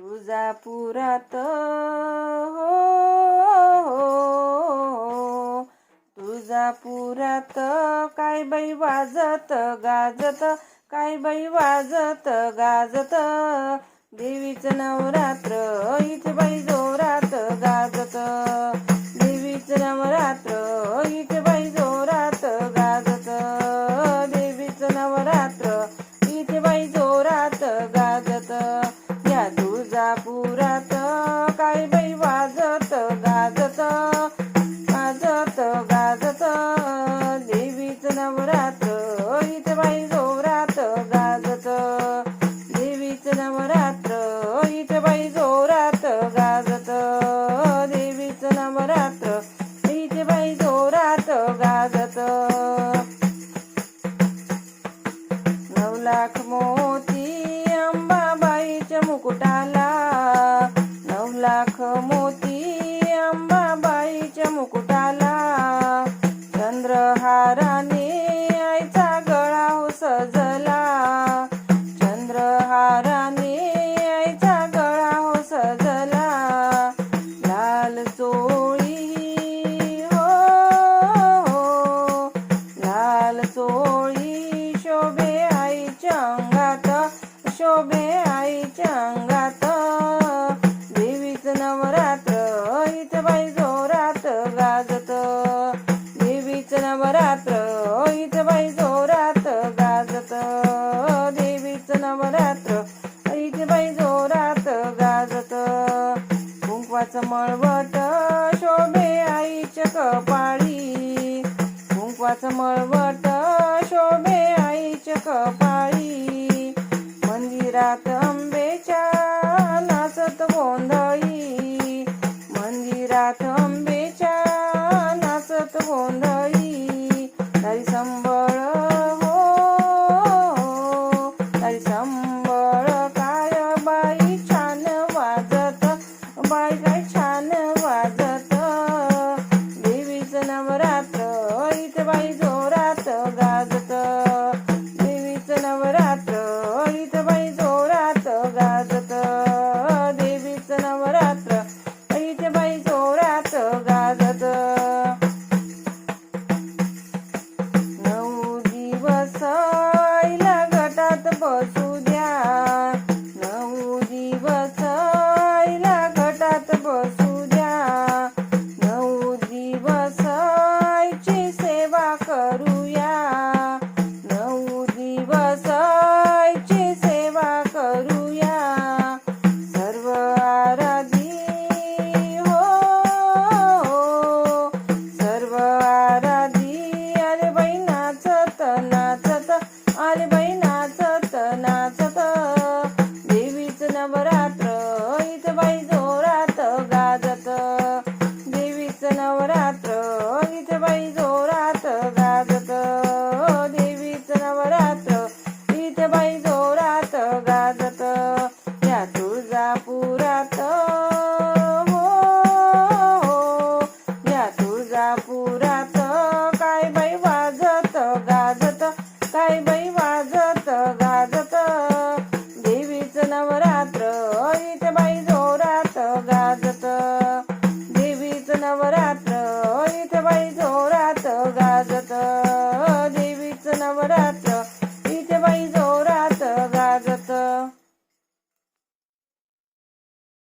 तुळजापुरात हो, हो तुळजापुरात काय बाई वाजत गाजत काय बाई वाजत गाजत. देवीचं नवरात्र इथे बाई जोरात गाजत. देवीचं नवरात्र तुळजापुरात काय बाई वाजत गाजत वाजत गाजत. देवीच नवरात्र इथे बाई जोरात गाजत. देवीच नवरात्र इथे बाई जोरात गाजत. देवीच नवरात्र इथे बाई जोरात गाजत. नऊ लाख मोती अंबाबाईच्या मुकुटाला नवरात्र इथे बाई जोरात गाजत. देवीचं नवरात्र इथे बाई जोरात गाजत. कुंकवाचं मळवट शोभे आईच्या कपाळी कुंकवाचं मळवट शोभे आईच्या कपाळी मंदिरात vai ನವರಾತ್ರಿ